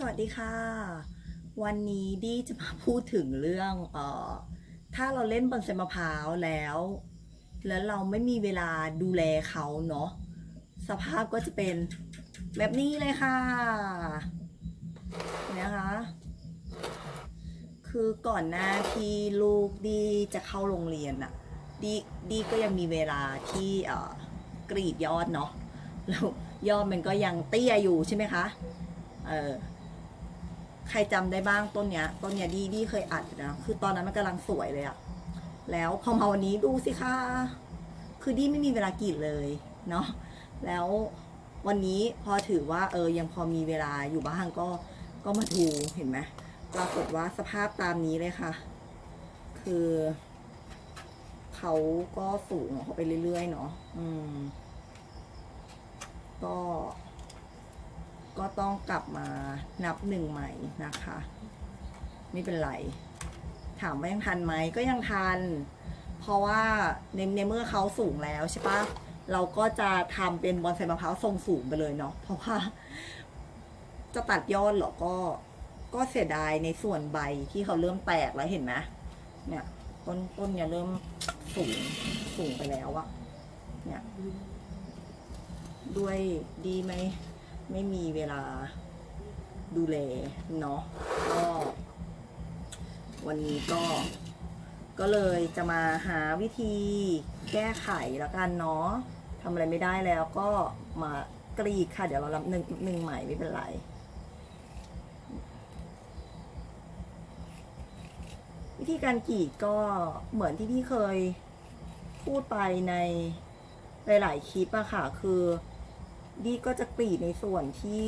สวัสดีค่ะ วันนี้ดีจะมาพูดถึงเรื่องเอ่อถ้าเราเล่นบอนไซมะพร้าวแล้ว แล้วเราไม่มีเวลาดูแลเขาเนาะสภาพก็จะเป็นแบบนี้เลยค่ะนะคะคือก่อนหน้าที่ลูกดีจะเข้าโรงเรียนอะดีดีก็ยังมีเวลาที่เอ่อกรีดยอดเนาะแล้วยอดมันก็ยังเตี้ยอยู่ใช่ไหมคะ เออ ใครจำได้บ้างต้นเนี้ยต้นเนี้ยดีดีเคยอัดนะคือตอนนั้นมันกำลังสวยเลยอะแล้วพอมาวันนี้ดูสิคะคือดีไม่มีเวลากีดเลยเนาะแล้ววันนี้พอถือว่าเออยังพอมีเวลาอยู่บ้างก็ก็มาดูเห็นไหมปรากฏว่าสภาพตามนี้เลยค่ะ คือเขาก็สูงของเขาไปเรื่อยๆเนาะอืม ก็ ก็ต้องกลับมา นับหนึ่งใหม่นะคะ ไม่เป็นไร ถามว่ายังทันไหมก็ยังทัน เพราะว่าในในเมื่อเขาสูงแล้วใช่ปะเราก็จะทำเป็นบอนไซมะพร้าวทรงสูงไปเลยเนาะเพราะว่า จะตัดยอดหรอก็ก็เสียดายในส่วนใบที่เขาเริ่มแตกแล้วเห็นไหมเนี่ย ต้นต้นเนี่ยเริ่มสูงสูงไปแล้วอะเนี่ย ด้วยดีไหม ไม่มีเวลา ดูแลเนาะก็วันนี้ก็ ก็เลยจะมาหาวิธีแก้ไขแล้วกันเนาะทำอะไรไม่ได้แล้วก็มากรีดค่ะ เดี๋ยวเรารับหนึ่งหนึ่งใหม่ไม่เป็นไรวิธีการกรีดก็เหมือนที่พี่เคยพูดไปในหลาย ๆ คลิปอะค่ะ คือดีก็จะกรีดในส่วนที่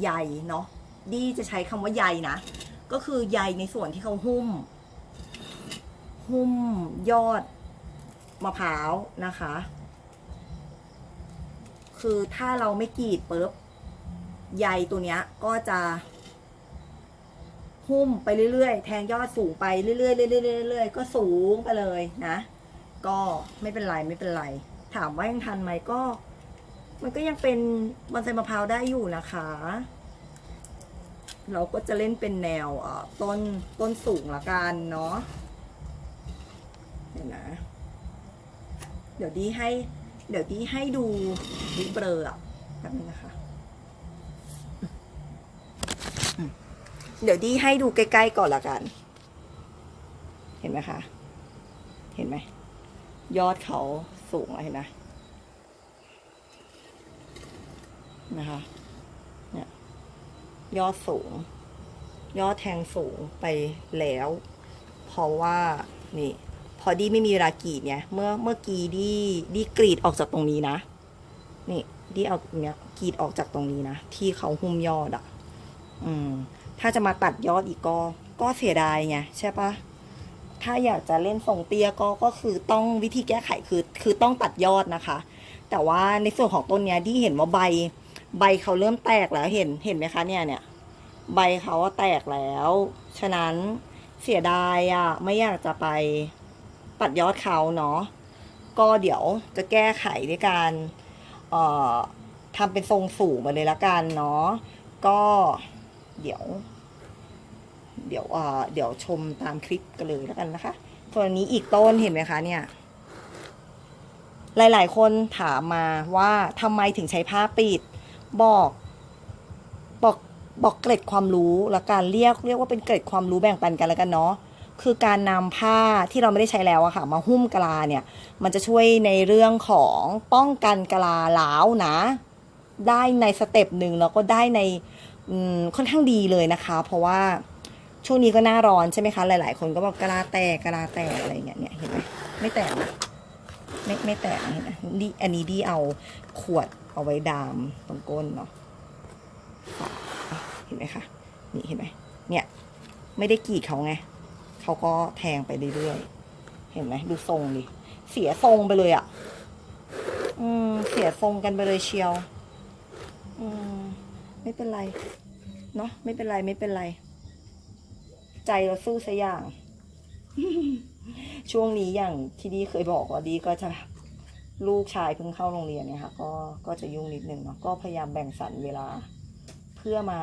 ใยเนาะ ดีจะใช้คำว่าใยนะ ก็คือใยในส่วนที่เขาหุ้ม หุ้มยอดมะพร้าวนะคะ คือถ้าเราไม่กรีดปุ๊บใยตัวเนี้ยก็จะหุ้มไปเรื่อยๆ แทงยอดสูงไปเรื่อยๆเรื่อยๆเรื่อยๆก็สูงไปเลยนะ ก็ไม่เป็นไรไม่เป็นไร ถามว่ายังทันไหมก็ มันก็ยังเป็นบอนไซมะพร้าวได้อยู่นะคะ เราก็จะเล่นเป็นแนวต้นต้นสูงละกันเนาะเดี๋ยวนะ เดี๋ยวดีให้ เดี๋ยวดีให้ดูดิเบลอแป๊บนึงนะคะเดี๋ยวดีให้ดูใกล้ๆก่อนละกัน เห็นไหมคะ เห็นไหม ยอดเขาสูงเห็นไหมนะคะ ยอดสูง ยอดแทงสูงไปแล้ว เพราะว่านี่ พอดีไม่มีเวลากรีดเนี่ย เมื่อเมื่อกี้ดีดีกรีดออกจากตรงนี้นะ นี่ดีเอาเนี้ยกรีดออกจากตรงนี้นะ ที่เขาหุ้มยอดอะ่ะ อืม ถ้าจะมาตัดยอดอีกก็ ก็เสียดายไงใช่ปะถ้าอยากจะเล่นทรงเตี้ยก็ก็คือต้องวิธีแก้ไขคือ คือต้องตัดยอดนะคะ แต่ว่าในส่วนของต้นเนี้ยดีเห็นว่าใบ ใบเขาเริ่มแตกแล้วเห็นเห็นไหมคะเนี่ยเนี่ยใบเขาแตกแล้ว ฉะนั้นเสียดายอะไม่อยากจะไปตัดยอดเขาเนาะก็เดี๋ยวจะแก้ไขด้วยการเอ่อทำเป็นทรงสูงมาเลยละกันเนาะก็เดี๋ยว เดี๋ยวเอ่อเดี๋ยวชมตามคลิปกันเลยแล้วกันนะคะส่วนอันนี้อีกต้นเห็นไหมคะเนี่ยหลาย ๆ คนถามมาว่าทำไมถึงใช้ผ้าปิด บอกบอกบอกเกร็ดความรู้และการเรียกเรียกว่าเป็นเกร็ดความรู้แบ่งปันกันแล้วกันเนาะคือการนำผ้าที่เราไม่ได้ใช้แล้วอะค่ะ มาหุ้มกะลาเนี่ย มันจะช่วยในเรื่องของป้องกันกะลาหลาวนะ ได้ในสเต็ปหนึ่งแล้วก็ได้ในค่อนข้างดีเลยนะคะ เพราะว่าช่วงนี้ก็หน้าร้อนใช่ไหมคะ หลาย ๆ คนก็บอกกะลาแตกกะลาแตกอะไรอย่างเงี้ยเนี่ยเห็นไหมไม่แตกนะ ไม่ไม่แตกเห็นไหมดีอันนี้ดีเอาขวดเอาไว้ดามตรงก้นเนาะเห็นไหมคะนี่เห็นไหมเนี่ย ไม่ได้กรีดเขาไงเขาก็แทงไปเรื่อยๆเห็นไหมดูทรงดิเสียทรงไปเลยอะ่ะ อืม เสียทรงกันไปเลยเชียว อืม ไม่เป็นไร เนาะไม่เป็นไรไม่เป็นไร ใจเราสู้สัอย่าง ช่วงนี้อย่างที่ดีเคยบอกว่าดีก็จะลูกชายเพิ่งเข้าโรงเรียนเนี่ยค่ะก็ก็จะยุ่งนิดนึงเนาะก็พยายามแบ่งสรรเวลา เพื่อมา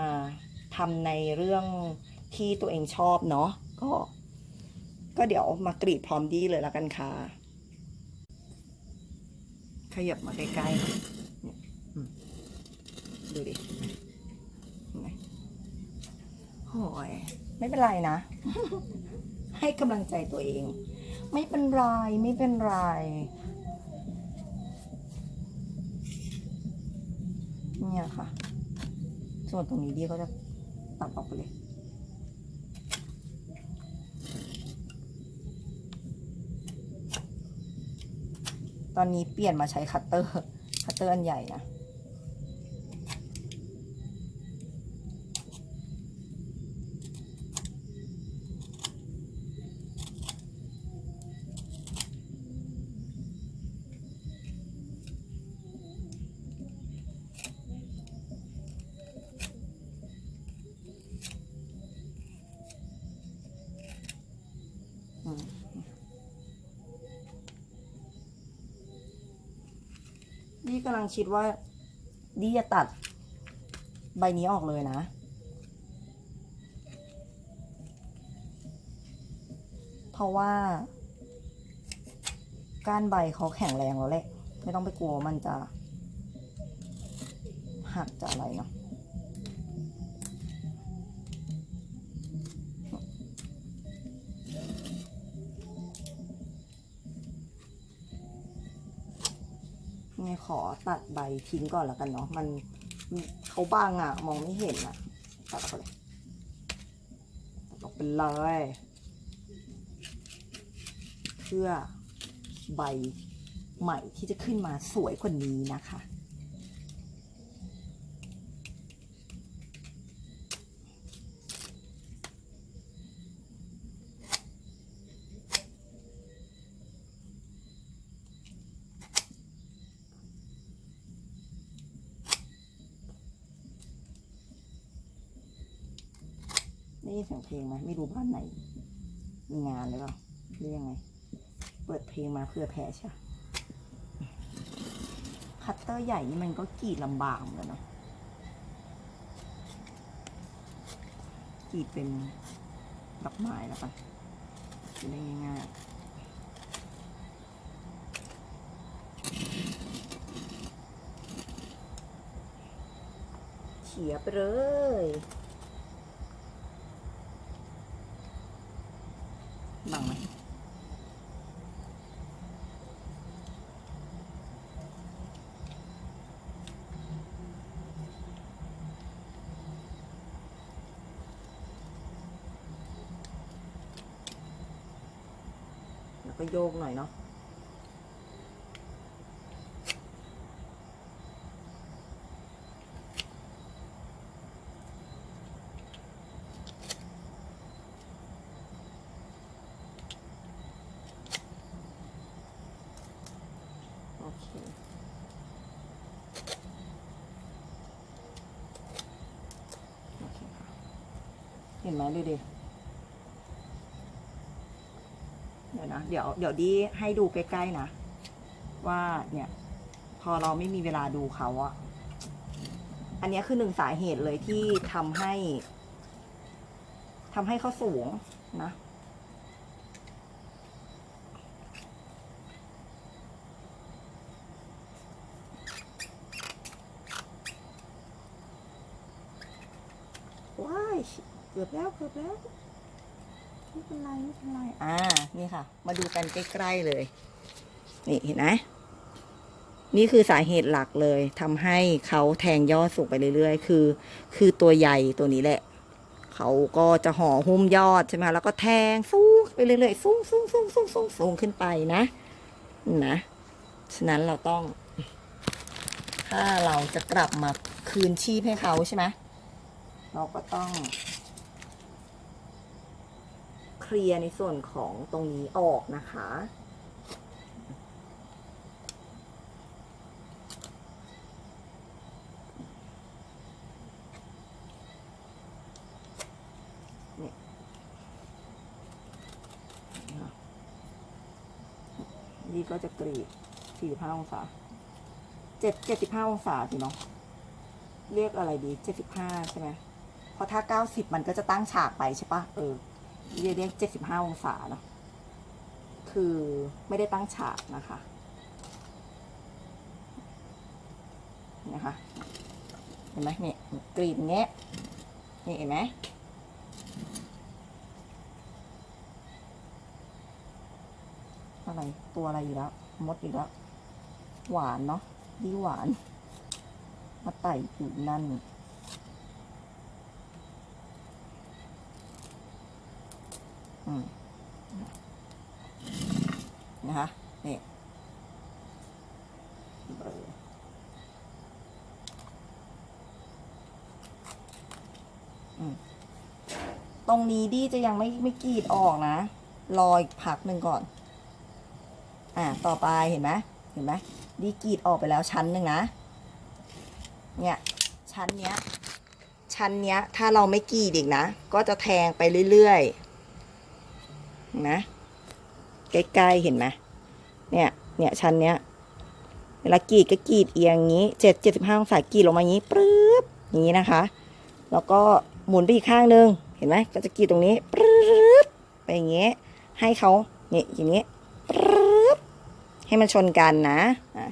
ทำในเรื่องที่ตัวเองชอบเนาะก็ ก็เดี๋ยวมากรีดพร้อมดีเลยแล้วกันค่ะ ขยับมาใกล้ๆดูดิเห็นไหมโอ้ยไม่เป็นไรนะ ให้กำลังใจตัวเอง ไม่เป็นไรไม่เป็นไรเนี่ยค่ะ ส่วนตรงนี้ดีก็จะตัดออกไปเลยตอนนี้เปลี่ยนมาใช้คัตเตอร์ คัตเตอร์อันใหญ่นะ กำลังคิดว่าดีจะตัดใบนี้ออกเลยนะ เพราะว่า ก้านใบเขาแข็งแรงแล้วแหละ ไม่ต้องไปกลัวมันจะหักจะอะไรเนาะ ไงขอตัดใบทิ้งก่อนแล้วกันเนาะมันเขาบางอะ่ะมองไม่เห็นอะ่ะตัดออกเลยตัดออกไปเลยเพื่อใบใหม่ที่จะขึ้นมาสวยกว่านี้นะคะ ได้ยินเสียงเพลงไหมไม่รู้บ้านไหน มีงานหรือเปล่าหรือยังไง เปิดเพลงมาเพื่อแพ้ใช่คัตเตอร์ใหญ่นี่มันก็กรีดลำบากเหมือนกันเนาะกรีดเป็นดอกไม้แล้วกันจะได้ง่ายๆเฉียบไปเลย บังไหมแล้ว ก็โยกหน่อยเนาะโอเคโอเคเห็นไหมดูดิ เดี๋ยว นะ เดี๋ยวเดี๋ยวดีให้ดูใกล้ๆนะ ว่าเนี่ย พอเราไม่มีเวลาดูเขาอะอันนี้คือหนึ่งสาเหตุเลยที่ทำให้ทำให้เขาสูงนะว้ายเกือบแล้วเกือบแล้ว ไม่เป็นไรไม่เป็นไรอ่านี่ค่ะ มาดูกันใกล้ๆเลย นี่เห็นไหมนี่คือสาเหตุหลักเลยทำให้เขาแทงยอดสูงไปเรื่อยๆ คือ คือตัวใหญ่ตัวนี้แหละ เขาก็จะห่อหุ้มยอดใช่ไหมแล้วก็แทงสูงไปเรื่อยๆสูงสูงสูงสูงสูงสูงขึ้นไปนะนะฉะนั้นเราต้อง ถ้าเราจะกลับมาคืนชีพให้เขาใช่ไหมเราก็ต้อง เคลียร์ในส่วนของตรงนี้ออกนะคะ นี่ก็จะกรีด45องศาเจ็ดเจ็ดสิบห้าองศาสิเนาะเรียกอะไรดี75ใช่ไหมเพราะถ้าเก้าสิบมันก็จะตั้งฉากไปใช่ปะเออ เรียกเจ็ดสิบห้าองศาเนาะคือไม่ได้ตั้งฉากนะคะนะคะเห็นไหมเนี่ยกรีดเงี้ยนี่เห็นไหมอะไรตัวอะไรอยู่แล้ว มดอีกแล้ว หวานเนาะดีหวาน มาไต่อยู่นั่น อืม นะคะนี่ตรงนี้ดีจะยังไม่ไม่กรีดออกนะ รออีกพักหนึ่งก่อน อ่าต่อไปเห็นไหมเห็นไหมดีกรีดออกไปแล้วชั้นหนึ่งนะ เนี่ย ชั้นเนี้ย ชั้นเนี้ย ถ้าเราไม่กรีดอีกนะ ก็จะแทงไปเรื่อยๆ นไหมใกล้ๆเห็นไหมเนี่ยเนี่ยชั้นเนี้ยเวลากรีดก็กรีดเอียงอย่างนี้เจ็ดเจ็ดสิบห้าองศากรีดลงมายี้ปรึ๊บอย่างนี้นะคะ แล้วก็หมุนไปอีกข้างหนึ่งเห็นไหมก็จะกรีดตรงนี้ปรึ๊บไปอย่างเงี้ยให้เขาเนี่ยอย่างนี้ยปรึ๊บให้มันชนกันนะอะ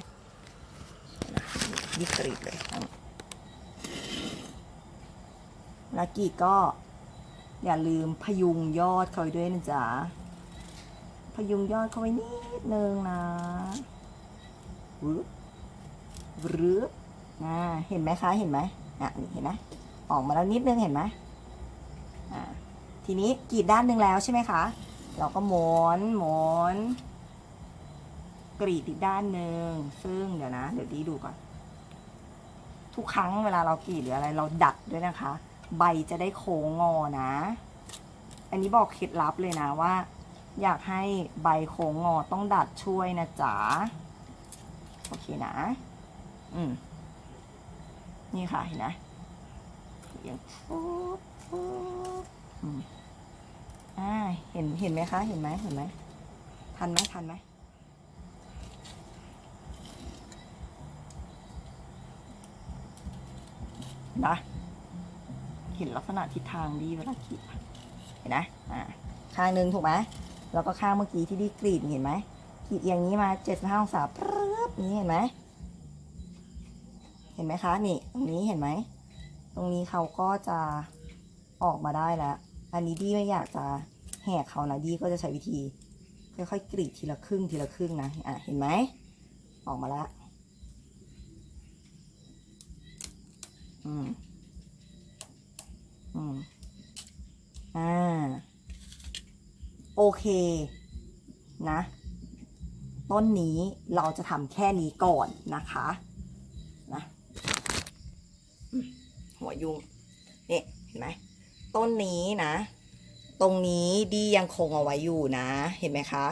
ยิ่กรีดเลยแล้วกรีดก็ อย่าลืมพยุงยอดเขาด้วยนะจ๊ะ พยุงยอดเขาไว้นิดนึงนะวึบวึบอ่าเห็นไหมคะ เห็นไหมอะเห็นไหมออกมาแล้วนิดนึงเห็นไหมอ่าทีนี้กรีดด้านหนึ่งแล้วใช่ไหมคะ เราก็หมุนหมุนกรีดอีกด้านหนึ่งซึ่งเดี๋ยวนะ เดี๋ยวดีดูก่อน ทุกครั้งเวลาเรากรีดหรืออะไรเราดัดด้วยนะคะ ใบจะได้โค้งงอนะ อันนี้บอกเคล็ดลับเลยนะว่า อยากให้ใบโค้งงอต้องดัดช่วยนะจ๊ะโอเคนะ อืม นี่ค่ะเห็นไหมอย่างฟุบฟุบอืมอ่าเห็นเห็นไหมคะ เห็นไหมเห็นไหมทันไหมทันไหมนะ ห็นลักษณะทิศทางดีเวลาขีดเห็นไหมอ่าข้างหนึ่งถูกไหมแล้วก็ข้างเมื่อกี้ที่ดีกรีดเห็นไหมกรีดเอียงนี้มาเจ็ดสิบห้าองศาปึ๊บนี้เห็นไหมเห็นไหมคะนี่ตรงนี้เห็นไหมตรงนี้เขาก็จะออกมาได้แล้ว อันนี้ดีไม่อยากจะแหกเขานะดีก็จะใช้วิธี ค่อยๆกรีดทีละครึ่งทีละครึ่งนะอะเห็นไหมออกมาแล้ว อืม อืมอ่า โอเค นะ ต้นนี้เราจะทำแค่นี้ก่อนนะคะ นะหัวยุงนี่เห็นไหมต้นนี้นะ ตรงนี้ดียังคงเอาไว้อยู่นะ เห็นไหมคะ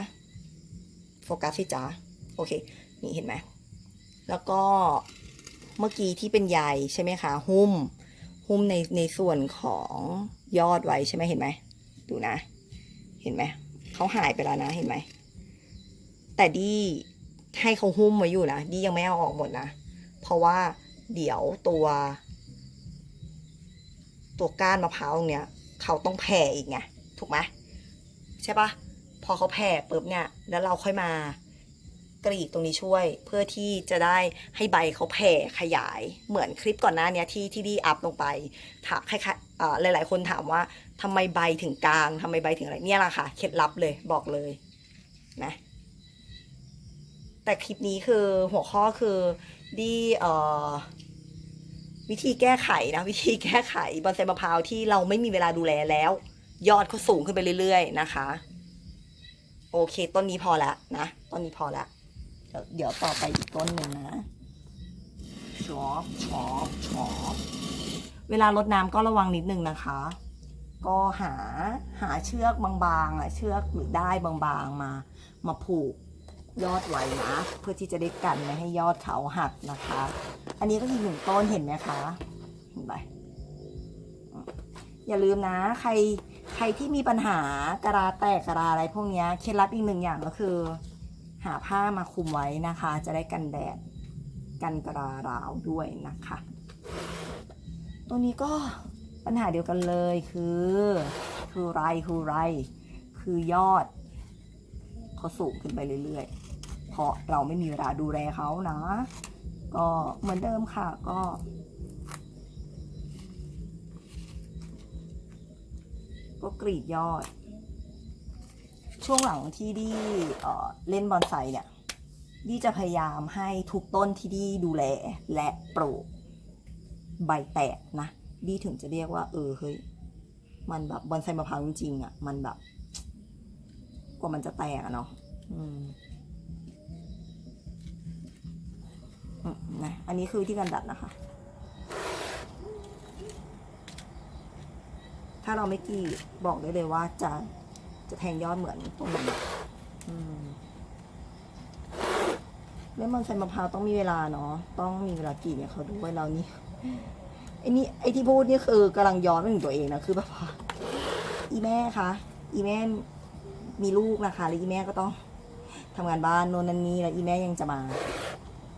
โฟกัสสิจ๊ะโอเค นี่เห็นไหม แล้วก็เมื่อกี้ที่เป็นใยใช่ไหมคะ หุ้ม หุ้มในในส่วนของยอดไว้ใช่ไหมเห็นไหมดูนะ เห็นไหมเขาหายไปแล้วนะเห็นไหมแต่ดีให้เขาหุ้มไว้อยู่นะดียังไม่เอาออกหมดนะเพราะว่าเดี๋ยวตัว ตัวก้านมะพร้าวตรงเนี้ยเขาต้องแผ่อีกไงถูกไหมใช่ปะพอเขาแผ่ปุ๊บเนี่ย แล้วเราค่อยมา กรีดตรงนี้ช่วย เพื่อที่จะได้ให้ใบเขาแผ่ขยายเหมือนคลิปก่อนหน้านี้ที่ที่ดีอัพลงไปถามใครๆหลาย ๆ คนถามว่าทำไมใบถึงกลางทำไมใบถึงอะไรเนี่ยแหละค่ะเคล็ดลับเลยบอกเลยนะแต่คลิปนี้คือหัวข้อคือดีเอ่อวิธีแก้ไขนะวิธีแก้ไขบอนไซมะพร้าวที่เราไม่มีเวลาดูแลแล้ว ยอดเขาสูงขึ้นไปเรื่อย ๆ นะคะ โอเคต้นนี้พอแล้วนะต้นนี้พอแล้ว เดี๋ยวเดี๋ยวต่อไปอีกต้นหนึ่งนะชอปชอปชอปเวลารดน้ำก็ระวังนิดนึงนะคะ ก็หาหาเชือกบางๆอะเชือกหรือได้บางๆมา มาผูกยอดไว้นะเพื่อที่จะได้กันไม่ให้ยอดเขาหักนะคะ อันนี้ก็อีกหนึ่งต้นเห็นไหมคะเห็นไหมอืมอย่าลืมนะ ใครใครที่มีปัญหากระลาแตกกระลาอะไรพวกเนี้ยเคล็ดลับอีกหนึ่งอย่างก็คือ หาผ้ามาคุมไว้นะคะ จะได้กันแดดกันกระราวด้วยนะคะ ตัวนี้ก็ปัญหาเดียวกันเลยคือ คือไรคือไร คือยอดเขาสูงขึ้นไปเรื่อยๆ เพราะเราไม่มีเวลาดูแลเขานะ ก็เหมือนเดิมค่ะก็ก็กรีดยอด ช่วงหลังที่ดีเอ่อเล่นบอนไซเนี่ยดีจะพยายามให้ทุกต้นที่ดีดูแลและปลูกใบแตกนะดีถึงจะเรียกว่า เออเฮ้ยมันแบบบอนไซมะพร้าวจริงๆอะ่ะ มันแบบ กว่ามันจะแตกอะเนาะอืมนะอันนี้คือที่การดัดนะคะ ถ้าเราไม่กรีดบอกได้เลยว่าจะ จะแทงยอดเหมือนตรงนั้นอะอืมเล่นบอนไซมะพร้าวต้องมีเวลาเนาะต้องมีเวลากีดเนี่ยเขาด้วยเรานี่ไอ้นี่ไอ้ที่พูดนี่คือกำลังย้อนไปถึงตัวเองนะคือแบบว่าอีแม่คะอีแม่มีลูกนะคะแล้วอีแม่ก็ต้องทำงานบ้านโน่นนั่นนี่แล้วอีแม่ยังจะมา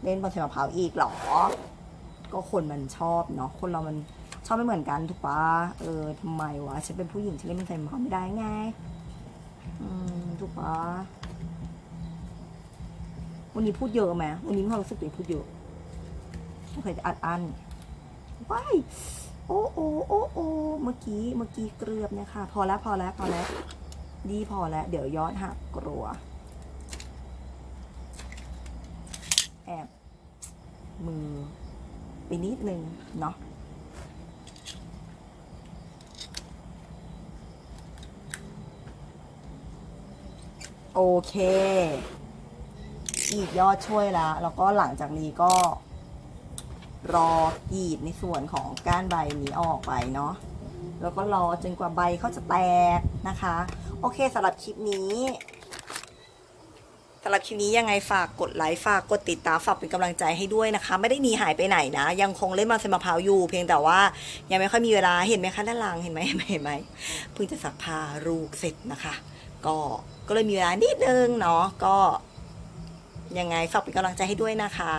เล่นบอลเซมะพร้าวอีกเหรอก็คนมันชอบเนาะคนเรามันชอบไม่เหมือนกันถูกปะเออทำไมวะฉันเป็นผู้หญิงฉันเล่นบอลเซมะพร้าวไม่ได้ไง อืมถูกปะวันนี้พูดเยอะไหมวันนี้มีความรู้สึกตัวเองพูดเยอะไม่เคยจะอัดอันว้ายโอ้โอ้โอ้โอ้เมื่อกี้เมื่อกี้เกลือบเนะคะ พอแล้วพอแล้วพอแล้ว ดีพอแล้ว เดี๋ยวย้อดหักกลัว แอบมือไปนิดนึงเนาะ โอเค อีกยอดช่วยแล้วแล้วก็หลังจากนี้ก็ รอกรีดในส่วนของก้านใบนี้ออกไปเนาะแล้วก็รอจนกว่าใบเขาจะแตกนะคะ โอเคสำหรับคลิปนี้สำหรับคลิปนี้ยังไงฝากกดไลค์ฝากกดติดตามฝากเป็นกำลังใจให้ด้วยนะคะ ไม่ได้หนีหายไปไหนนะ ยังคงเล่นมาเซมะพร้าวอยู่ เพียงแต่ว่ายังไม่ค่อยมีเวลาเห็นไหมคะด้านหลังเห็นไหมเห็นไหมเห็นไหมเพิ่งจะซักผ้าลูกเสร็จนะคะ ก็ก็เลยมีเวลานิดนึงเนาะก็ยังไงฝากเป็นกำลังใจให้ด้วยนะคะ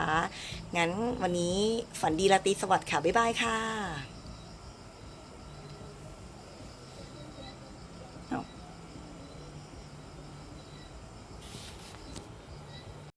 งั้นวันนี้ฝันดีราตรีสวัสดิ์ค่ะ บ๊ายบายค่ะ